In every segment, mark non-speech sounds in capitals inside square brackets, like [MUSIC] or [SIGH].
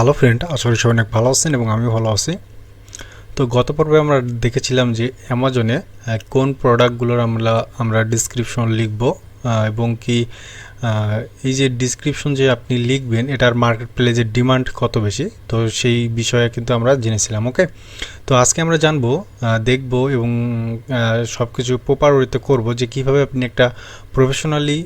Hello friend আসলে সবাই অনেক ভালো আছেন এবং আমি ভালো আছি। তো গত পর্বে আমরা দেখেছিলাম যে অ্যামাজনে কোন প্রোডাক্টগুলোর আমরা আমরা ডিসক্রিপশন লিখব। এবং কি এই যে ডিসক্রিপশন যে আপনি লিখবেন, এটার মার্কেট প্লেসের ডিমান্ড কত বেশি? তো সেই বিষয়ে কিন্তু আমরা জেনেছিলাম ওকে তো আজকে আমরা জানব দেখব এবং সব কিছু প্রপার ওয়েতে করব যে কীভাবে আপনি একটা প্রফেশনালি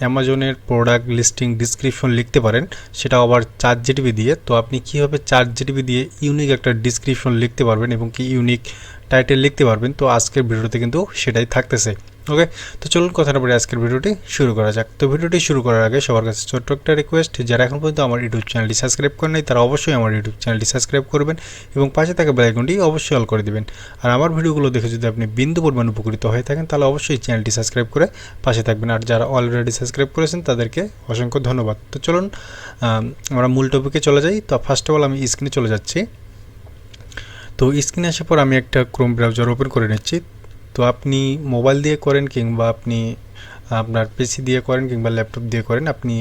অ্যামাজনের প্রোডাক্ট লিস্টিং ডিসক্রিপশন লিখতে পারেন, সেটা আবার চার জিটিভি দিয়ে। তো আপনি কীভাবে চার জিটিভি দিয়ে ইউনিক একটা ডিসক্রিপশন লিখতে পারবেন এবং কি ইউনিক টাইটেল লিখতে পারবেন? তো আজকের ভিডিওতে কিন্তু সেটাই থাকতেছে। ওকে তো চলুন কথাটা বলে, আজকের ভিডিওটি শুরু করা যাক। তো ভিডিওটি শুরু করার আগে সবার কাছে ছোট্ট একটা রিকোয়েস্ট যারা এখন পর্যন্ত আমার ইউটিউব চ্যানেলটি সাবস্ক্রাইব করেন নাই, তারা অবশ্যই আমার ইউটিউব চ্যানেলটি সাবস্ক্রাইব করবেন এবং পাশে থাকা বেলাইকনটি অবশ্যই অল করে দিবেন। আর আমার ভিডিওগুলো দেখে যদি আপনি বিন্দু পরিমাণ উপকৃত হয়ে থাকেন, তাহলে অবশ্যই চ্যানেলটি সাবস্ক্রাইব করে পাশে থাকবেন। আর যারা অলরেডি সাবস্ক্রাইব করেছেন, তাদেরকে অসংখ্য ধন্যবাদ। তো চলুন আমরা মূল টপিকে চলে যাই। তো ফার্স্ট অফ অল আমি স্ক্রিনে চলে যাচ্ছি। তো স্ক্রিনে আসার পর আমি একটা ক্রোম ব্রাউজার ওপেন করে নিচ্ছি। তো আপনি মোবাইল দিয়ে করেন কিংবা আপনি, আপনার পিসি দিয়ে করেন কিংবা ল্যাপটপ দিয়ে করেন, আপনি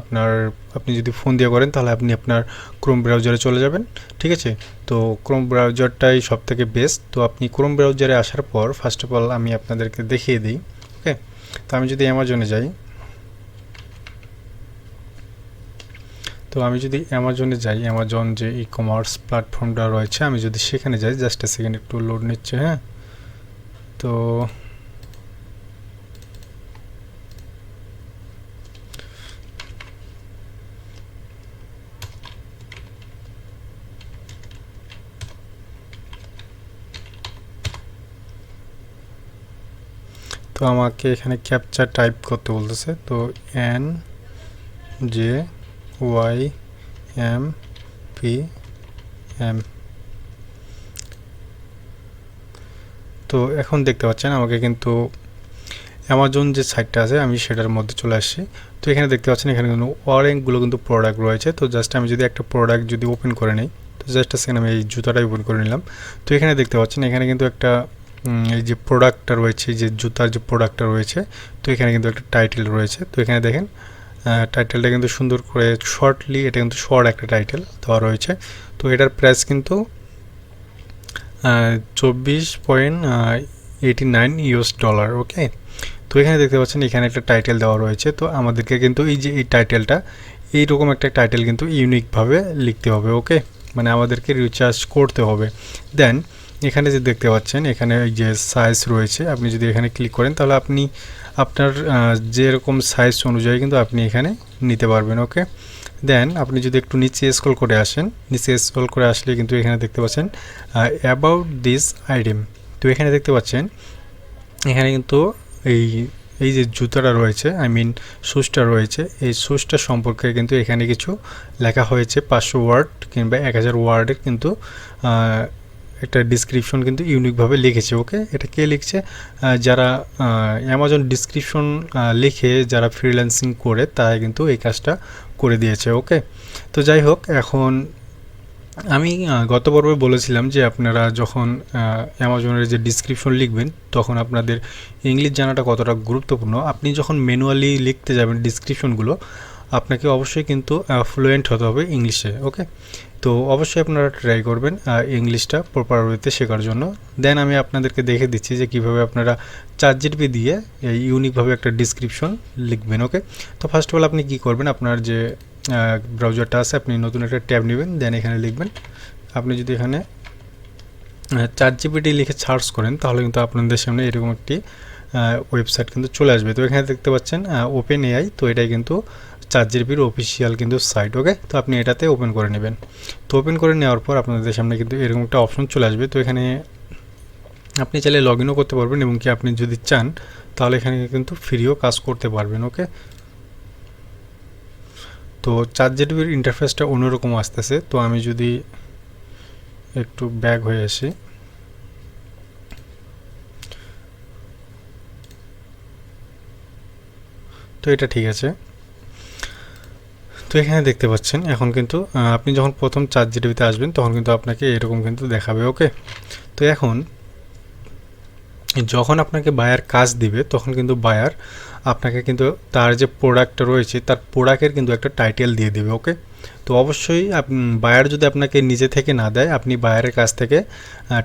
আপনার, আপনি যদি ফোন দিয়ে করেন তাহলে আপনি আপনার ক্রোম ব্রাউজারে চলে যাবেন, ঠিক আছে? তো ক্রোম ব্রাউজারটাই সব থেকে বেস্ট তো আপনি ক্রোম ব্রাউজারে আসার পর ফার্স্ট অফ অল আমি আপনাদেরকে দেখিয়ে দিই ওকে তো আমি যদি অ্যামাজনে যাই, তো আমি যদি অ্যামাজনে যাই অ্যামাজন যে ই কমার্স প্ল্যাটফর্মটা রয়েছে, আমি যদি সেখানে যাই জাস্ট সেকেন্ড একটু লোড নিচ্ছে হ্যাঁ? তো তো আমাকে এখানে ক্যাপচার টাইপ করতে বলতেছে। তো N J Y M P M তো এখন দেখতে পাচ্ছেন আমাকে কিন্তু অ্যামাজন যে সাইটটা আছে, আমি সেটার মধ্যে চলে আসছি। তো এখানে দেখতে পাচ্ছেন এখানে কিন্তু অনেকগুলো কিন্তু প্রোডাক্ট রয়েছে। তো জাস্ট আমি যদি একটা প্রোডাক্ট যদি ওপেন করে নিই, তো জাস্ট সেখানে আমি এই জুতাটাই ওপেন করে নিলাম। তো এখানে দেখতে পাচ্ছেন এখানে কিন্তু একটা এই যে প্রোডাক্টটা রয়েছে যে জুতার যে প্রোডাক্টটা রয়েছে, তো এখানে কিন্তু একটা টাইটেল রয়েছে। তো এখানে দেখেন টাইটেলটা কিন্তু সুন্দর করে শর্টলি এটা কিন্তু শর্ট একটা টাইটেল দেওয়া রয়েছে। তো এটার প্রাইস কিন্তু চব্বিশ point eighty nine US dollar okay তো এখানে দেখতে পাচ্ছেন, এখানে একটা টাইটেল দেওয়া রয়েছে। তো আমাদেরকে কিন্তু এই যে এই টাইটেলটা এইরকম একটা টাইটেল কিন্তু ইউনিকভাবে লিখতে হবে ওকে মানে আমাদেরকে রিচার্জ করতে হবে। দেন এখানে যে দেখতে পাচ্ছেন, এখানে যে সাইজ রয়েছে, আপনি যদি এখানে ক্লিক করেন, তাহলে আপনি আপনার যেরকম সাইজ অনুযায়ী কিন্তু আপনি এখানে নিতে পারবেন ওকে দেন আপনি যদি একটু নিচে স্ক্রল করে আসেন, নিচে স্ক্রল করে আসলে কিন্তু এখানে দেখতে পাচ্ছেন অ্যাবাউট দিস আইটেম তো এখানে দেখতে পাচ্ছেন, এখানে কিন্তু এই এই যে জুতাটা রয়েছে আই মিন শুজটা রয়েছে, এই শুজটা সম্পর্কে কিন্তু এখানে কিছু লেখা হয়েছে, পাঁচশো ওয়ার্ড কিংবা এক হাজার ওয়ার্ডের কিন্তু একটা ডিসক্রিপশন কিন্তু ইউনিকভাবে লিখেছে ওকে এটা কে লিখছে? যারা অ্যামাজন ডিসক্রিপশন লিখে যারা ফ্রিল্যান্সিং করে, তারা কিন্তু এই কাজটা করে দিয়েছে ওকে তো যাই হোক, এখন আমি গত পর্বে বলেছিলাম যে আপনারা যখন অ্যামাজনের যে ডিসক্রিপশন লিখবেন, তখন আপনাদের ইংলিশ জানাটা কতটা গুরুত্বপূর্ণ। আপনি যখন ম্যানুয়ালি লিখতে যাবেন ডিসক্রিপশনগুলো আপনাকে অবশ্যই কিন্তু ফ্লুয়েন্ট হতে হবে ইংলিশে ওকে তো অবশ্যই আপনারা ট্রাই করবেন ইংলিশটা প্রপার ওয়েতে শেখার জন্য। দেন আমি আপনাদেরকে দেখে দিচ্ছি যে কীভাবে আপনারা চার জিবি দিয়ে ইউনিকভাবে একটা ডিসক্রিপশন লিখবেন ওকে তো ফার্স্ট অফ অল আপনি কী করবেন, আপনার যে ব্রাউজারটা আছে, আপনি নতুন একটা ট্যাব নেবেন দেন এখানে লিখবেন। আপনি যদি এখানে চার জিবিটি লিখে সার্চ করেন, তাহলে কিন্তু আপনাদের সামনে এরকম একটি ওয়েবসাইট কিন্তু চলে আসবে। তো এখানে দেখতে পাচ্ছেন ওপেন এআই তো এটাই কিন্তু চার জিবির অফিসিয়াল কিন্তু সাইট ওকে তো আপনি এটাতে ওপেন করে নেবেন। তো ওপেন করে নেওয়ার পর আপনাদের সামনে কিন্তু এরকম একটা অপশন চলে আসবে। তো এখানে আপনি চাইলে লগ ইনও করতে পারবেন এবং কি আপনি যদি চান, তাহলে এখানে কিন্তু ফ্রিও কাজ করতে পারবেন ওকে তো চার জিবির ইন্টারফেসটা অন্যরকম আসতেছে। তো আমি যদি একটু ব্যাগ হয়ে আসি। তো এটা ঠিক আছে। তো এখানে দেখতে পাচ্ছেন, এখন কিন্তু আপনি যখন প্রথম চার জিটিভিতে আসবেন, তখন কিন্তু আপনাকে এরকম কিন্তু দেখাবে ওকে তো এখন, যখন আপনাকে বায়ার কাজ দিবে, তখন কিন্তু বায়ার আপনাকে কিন্তু তার যে প্রোডাক্টটা রয়েছে, তার প্রোডাক্টের কিন্তু একটা টাইটেল দিয়ে দেবে ওকে তো অবশ্যই বায়ার যদি আপনাকে নিজে থেকে না দেয়, আপনি বায়ারের কাছ থেকে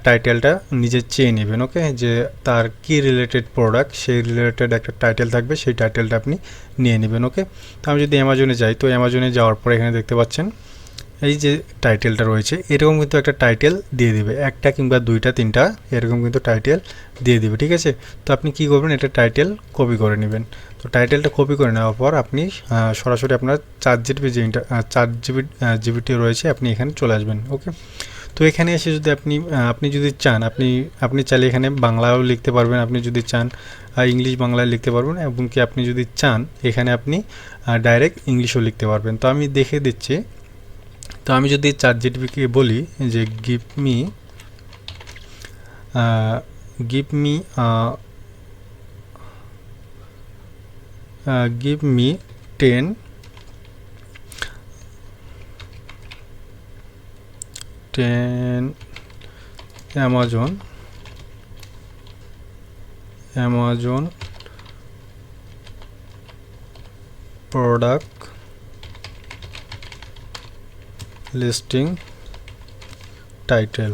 টাইটেলটা নিজে চেয়ে নেবেন ওকে যে তার কি রিলেটেড প্রোডাক্ট সেই রিলেটেড একটা টাইটেল থাকবে, সেই টাইটেলটা আপনি নিয়ে নেবেন ওকে তো আমি যদি অ্যামাজনে যাই, তো অ্যামাজনে যাওয়ার পর এখানে দেখতে পাচ্ছেন এই যে টাইটেলটা রয়েছে, এরকম কিন্তু একটা টাইটেল দিয়ে দিবে। একটা কিংবা দুইটা, তিনটা, এরকম কিন্তু টাইটেল দিয়ে দিবে, ঠিক আছে? তো আপনি কি করবেন, এটা টাইটেল কপি করে নেবেন। তো টাইটেলটা কপি করে নেওয়ার পর আপনি সরাসরি আপনার চার জিবি যে চার জিবি জিবিটি রয়েছে, আপনি এখানে চলে আসবেন ওকে তো এখানে এসে যদি আপনি আপনি যদি চান, আপনি আপনি চাইলে এখানে বাংলাও লিখতে পারবেন, আপনি যদি চান ইংলিশ বাংলায় লিখতে পারবেন এবং কি আপনি যদি চান, এখানে আপনি ডাইরেক্ট ইংলিশও লিখতে পারবেন। তো আমি দেখে দিচ্ছি তো আমি যদি চার জিটিপিকে বলি যে give me give me give me ten ten Amazon Amazon product listing title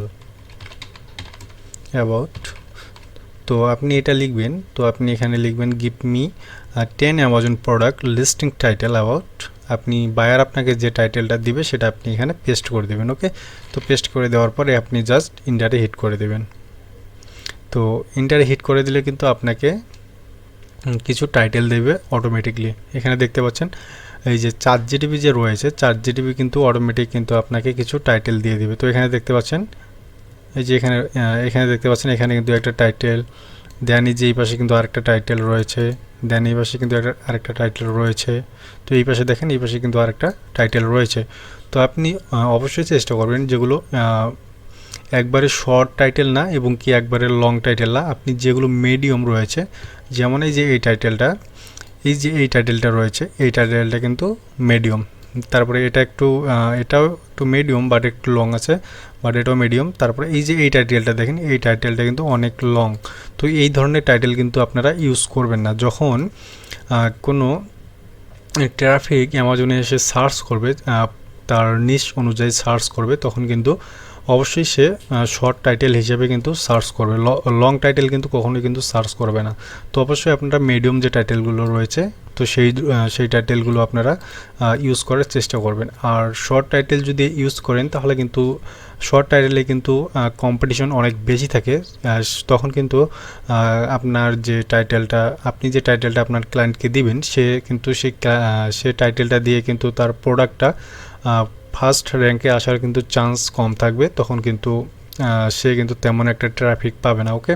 about তো আপনি এটা লিখবেন, তো আপনি এখানে লিখবেন give me ten Amazon product listing title about আপনি বায়ার আপনাকে যে টাইটেলটা দিবে, সেটা আপনি এখানে পেস্ট করে দেবেন ওকে তো পেস্ট করে দেওয়ার পরে আপনি জাস্ট ইন্টারে হিট করে দেবেন। তো ইন্টারে হিট করে দিলে কিন্তু আপনাকে কিছু টাইটেল দেবে অটোমেটিকলি এখানে দেখতে পাচ্ছেন, এই যে চার জিটিভি যে রয়েছে চার জিটিভি কিন্তু অটোমেটিক কিন্তু আপনাকে কিছু টাইটেল দিয়ে দিবে। তো এখানে দেখতে পাচ্ছেন, এই যে এখানে এখানে দেখতে পাচ্ছেন, এখানে কিন্তু একটা টাইটেল দেন এই যে এই পাশে কিন্তু আরেকটা টাইটেল রয়েছে দেন এই পাশে কিন্তু একটা, আরেকটা টাইটেল রয়েছে। তো এই পাশে দেখেন, এই পাশে কিন্তু আরেকটা টাইটেল রয়েছে। তো আপনি অবশ্যই চেষ্টা করবেন যেগুলো একবারে শর্ট টাইটেল না এবং কি একবারে লং টাইটেল না, আপনি যেগুলো মিডিয়াম রয়েছে, যেমন এই যে এই টাইটেলটা এই যে এই টাইটেলটা রয়েছে, এই টাইটেলটা কিন্তু মিডিয়াম তারপরে এটা একটু এটাও একটু মিডিয়াম বাট একটু লং আছে বাট এটাও মিডিয়াম তারপরে এই যে এই টাইটেলটা দেখেন, এই টাইটেলটা কিন্তু অনেক লং তো এই ধরনের টাইটেল কিন্তু আপনারা ইউজ করবেন না। যখন কোনো ট্রাফিক অ্যামাজনে এসে সার্চ করবে তার নিশ অনুযায়ী সার্চ করবে, তখন কিন্তু অবশ্যই সে শর্ট টাইটেল হিসেবে কিন্তু সার্চ করবে। লং টাইটেল কিন্তু কখনোই কিন্তু সার্চ করবে না। তো অবশ্যই আপনারা মিডিয়াম যে টাইটেলগুলো রয়েছে, তো সেই সেই টাইটেলগুলো আপনারা ইউজ করার চেষ্টা করবেন। আর শর্ট টাইটেল যদি ইউজ করেন, তাহলে কিন্তু শর্ট টাইটেলে কিন্তু কম্পিটিশন অনেক বেশি থাকে। তখন কিন্তু আপনার যে টাইটেলটা আপনি যে টাইটেলটা আপনার ক্লায়েন্টকে দিবেন, সে কিন্তু ক্লা- সে টাইটেলটা দিয়ে কিন্তু তার প্রোডাক্টটা ফার্স্ট র্যাঙ্কে আসার কিন্তু চান্স কম থাকবে, তখন কিন্তু সে কিন্তু তেমন একটা ট্রাফিক পাবে না ওকে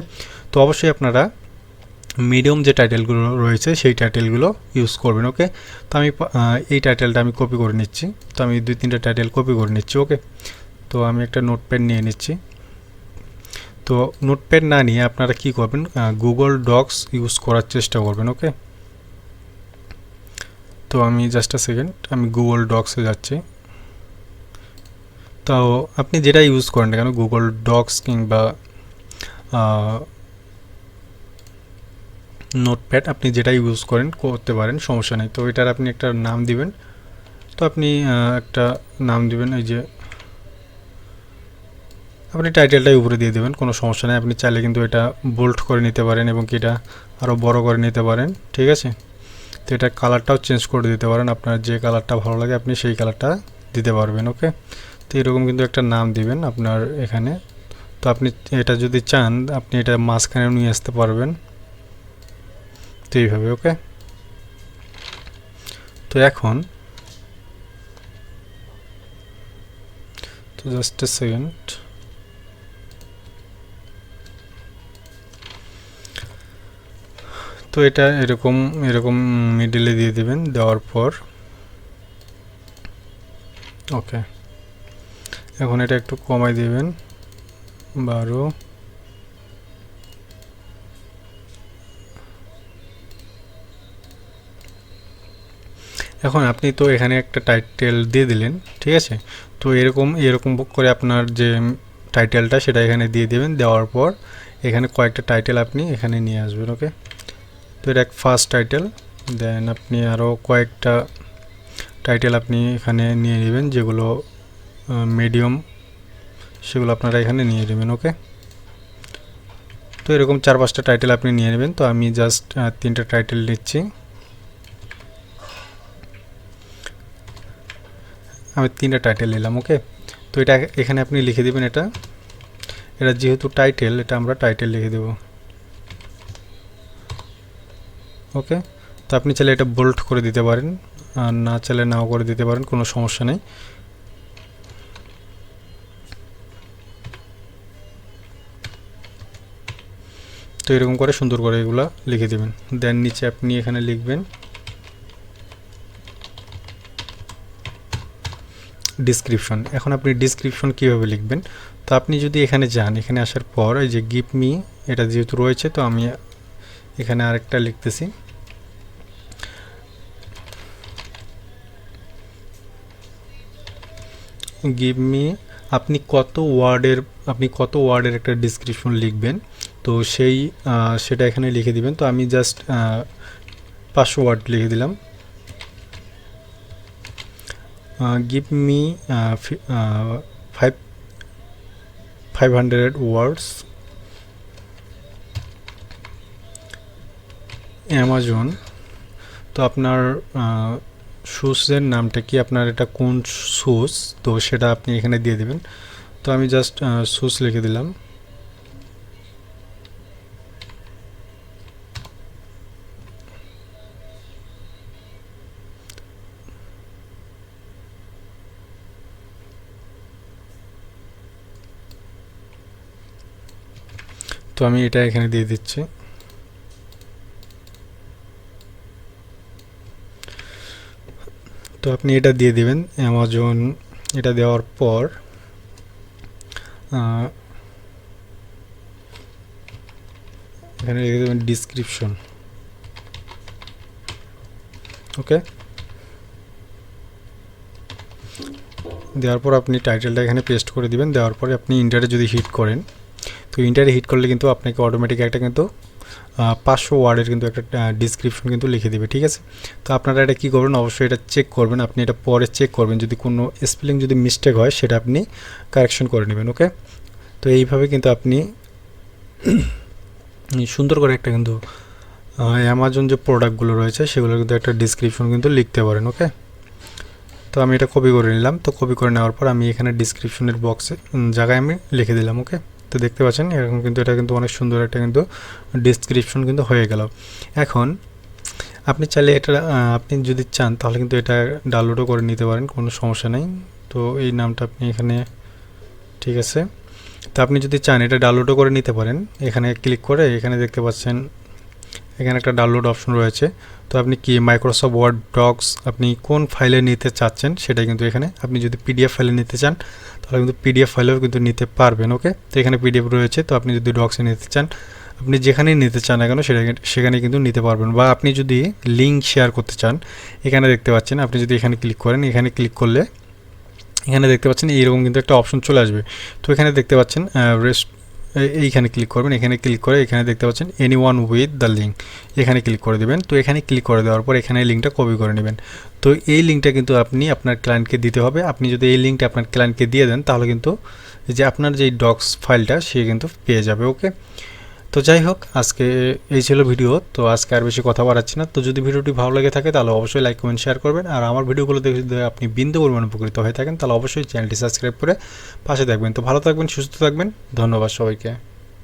তো অবশ্যই আপনারা মিডিয়াম যে টাইটেলগুলো রয়েছে, সেই টাইটেলগুলো ইউজ করবেন ওকে তো আমি এই টাইটেলটা আমি কপি করে নিচ্ছি। তো আমি দুই তিনটা টাইটেল কপি করে নিচ্ছি ওকে তো আমি একটা নোটপ্যাড নিয়ে নিচ্ছি। তো নোটপ্যাড না নিয়ে আপনারা কি করবেন? গুগল ডক্স ইউজ করার চেষ্টা করবেন ওকে তো আমি জাস্ট আ সেকেন্ড আমি গুগল ডক্সে যাচ্ছি। তো আপনি যেটা ইউজ করেন না কেন গুগল ডক্স কিংবা নোটপ্যাড আপনি যেটা ইউজ করেন, করতে পারেন, সমস্যা নেই। তো এটার আপনি একটা নাম দিবেন। তো আপনি একটা নাম দিবেন, এই যে, আপনি টাইটেলটাই উপরে দিয়ে দেবেন, কোনো সমস্যা নেই। আপনি চাইলে কিন্তু এটা বোল্ড করে নিতে পারেন এবং কি এটা আরও বড় করে নিতে পারেন, ঠিক আছে? তো এটা কালারটাও চেঞ্জ করে দিতে পারেন। আপনার যে কালারটা ভালো লাগে, আপনি সেই কালারটা দিতে পারবেন ওকে তো এরকম কিন্তু একটা নাম দিবেন আপনার এখানে। তো আপনি এটা যদি চান, আপনি এটা মাঝখানে নিয়ে আসতে পারবেন। তো এইভাবে, ওকে? তো এখন তো জাস্ট এ সেকেন্ড। তো এটা এরকম এরকম মিডিলে দিয়ে দিবেন, দেওয়ার পর। ওকে। এখন এটা একটু কমাই দেবেন। বারো। এখন আপনি তো এখানে একটা টাইটেল দিয়ে দিলেন, ঠিক আছে? তো এরকম এরকম করে আপনার যে টাইটেলটা সেটা এখানে দিয়ে দেবেন, দেওয়ার পর এখানে কয়েকটা টাইটেল আপনি এখানে নিয়ে আসবেন ওকে তো এটা এক ফার্স্ট টাইটেল দেন আপনি আরও কয়েকটা টাইটেল আপনি এখানে নিয়ে নেবেন যেগুলো মিডিয়াম সেগুলো আপনারা এখানে নিয়ে নেবেন ওকে তো এরকম চার পাঁচটা টাইটেল আপনি নিয়ে নেবেন, তো আমি জাস্ট তিনটা টাইটেল নিচ্ছি। আমি তিনটা টাইটেল নিলাম ওকে তো এটা এখানে আপনি লিখে দেবেন এটা। এটা যেহেতু টাইটেল এটা আমরা টাইটেল লিখে দেব। ওকে তো আপনি চাইলে এটা বোল্ট করে দিতে পারেন, আর না চাইলে নাও করে দিতে পারেন, কোনো সমস্যা নেই। তো এরকম করে সুন্দর করে এগুলো লিখে দেবেন। দেন নিচে আপনি এখানে লিখবেন ডিসক্রিপশন এখন আপনি ডিসক্রিপশন কীভাবে লিখবেন? তো আপনি যদি এখানে যান, এখানে আসার পর এই যে গিভ মি এটা যেহেতু রয়েছে, তো আমি এখানে আরেকটা লিখতেছি। গিভ মি আপনি কত ওয়ার্ডের আপনি কত ওয়ার্ডের একটা ডিসক্রিপশন লিখবেন? তো সেই সেটা এখানে লিখে দিবেন। তো আমি জাস্ট পাঁচশো ওয়ার্ড লিখে দিলাম। Give me five five hundred words Amazon তো আপনার শুজের নামটা কি? আপনার এটা কোন শুজ তো সেটা আপনি এখানে দিয়ে দেবেন। তো আমি জাস্ট শুজ লিখে দিলাম। তো আমি এটা এখানে দিয়ে দিচ্ছি। তো আপনি এটা দিয়ে দিবেন অ্যামাজন এটা দেওয়ার পর এখানে লিখে দেবেন ডিসক্রিপশন ওকে? দেওয়ার পর আপনি টাইটেলটা এখানে পেস্ট করে দিবেন, দেওয়ার পরে আপনি ইন্টারে যদি হিট করেন তো ইন্টারে হিট করলে কিন্তু আপনাকে অটোমেটিক একটা কিন্তু পাঁচশো ওয়ার্ডের কিন্তু একটা ডিসক্রিপশন কিন্তু লিখে দেবে, ঠিক আছে? তো আপনারা এটা কী করবেন? অবশ্যই এটা চেক করবেন। আপনি এটা পরে চেক করবেন। যদি কোনো স্পেলিং যদি মিস্টেক হয়, সেটা আপনি কারেকশন করে নেবেন ওকে তো এইভাবে কিন্তু আপনি [CLEARS THROAT] সুন্দর করে একটা কিন্তু অ্যামাজন যে প্রোডাক্টগুলো রয়েছে সেগুলো কিন্তু একটা ডিসক্রিপশন কিন্তু লিখতে পারেন ওকে তো আমি এটা কপি করে নিলাম। তো কপি করে নেওয়ার পর আমি এখানে ডিসক্রিপশনের বক্সে জায়গায় আমি লিখে দিলাম ওকে তো দেখতে পাচ্ছেন এরকম কিন্তু এটা কিন্তু অনেক সুন্দর একটা কিন্তু ডিসক্রিপশন কিন্তু হয়ে গেল। এখন আপনি চাইলে এটা আপনি যদি চান তাহলে কিন্তু এটা ডাউনলোডও করে নিতে পারেন, কোনো সমস্যা নেই। তো এই নামটা আপনি এখানে, ঠিক আছে। তো আপনি যদি চান এটা ডাউনলোডও করে নিতে পারেন, এখানে ক্লিক করে এখানে দেখতে পাচ্ছেন এখানে একটা ডাউনলোড অপশন রয়েছে। তো আপনি কি মাইক্রোসফট ওয়ার্ড ডক্স আপনি কোন ফাইলে নিতে চাচ্ছেন সেটা কিন্তু এখানে। আপনি যদি পিডিএফ ফাইলে নিতে চান, তাহলে কিন্তু পিডিএফ ফাইলেও কিন্তু নিতে পারবেন ওকে তো এখানে পিডিএফ রয়েছে, তো আপনি যদি ডক্সে নিতে চান, আপনি যেখানেই নিতে চান না কেন, সেটা সেখানে কিন্তু নিতে পারবেন। বা আপনি যদি লিঙ্ক শেয়ার করতে চান, এখানে দেখতে পাচ্ছেন, আপনি যদি এখানে ক্লিক করেন, এখানে ক্লিক করলে, এখানে দেখতে পাচ্ছেন, এইরকম কিন্তু একটা অপশন চলে আসবে। তো এখানে দেখতে পাচ্ছেন রেস্ট এইখানে ক্লিক করবেন, এখানে ক্লিক করে এখানে দেখতে পাচ্ছেন anyone with the link এখানে ক্লিক করে দেবেন। তো এখানে ক্লিক করে দেওয়ার পর এখানে লিঙ্কটা কপি করে নেবেন। তো এই লিঙ্কটা কিন্তু আপনি আপনার ক্লায়েন্টকে দিতে হবে। আপনি যদি এই লিঙ্কটা আপনার ক্লায়েন্টকে দিয়ে দেন, তাহলে কিন্তু যে আপনার যে ডক্স ফাইলটা সে কিন্তু পেয়ে যাবে ওকে তো যাই হোক, আজকে এই ছিল ভিডিও, তো আজকে আর বেশি কথা বাড়াচ্ছি না। তো যদি ভিডিওটি ভালো লেগে থাকে, তাহলে অবশ্যই লাইক, কমেন্ট, শেয়ার করবেন। আর আমার ভিডিওগুলো দেখে যদি আপনি বিন্দু পরিমাণ উপকৃত হয়ে থাকেন, তাহলে অবশ্যই চ্যানেলটি সাবস্ক্রাইব করে পাশে থাকবেন। তো ভালো থাকবেন, সুস্থ থাকবেন। ধন্যবাদ সবাইকে।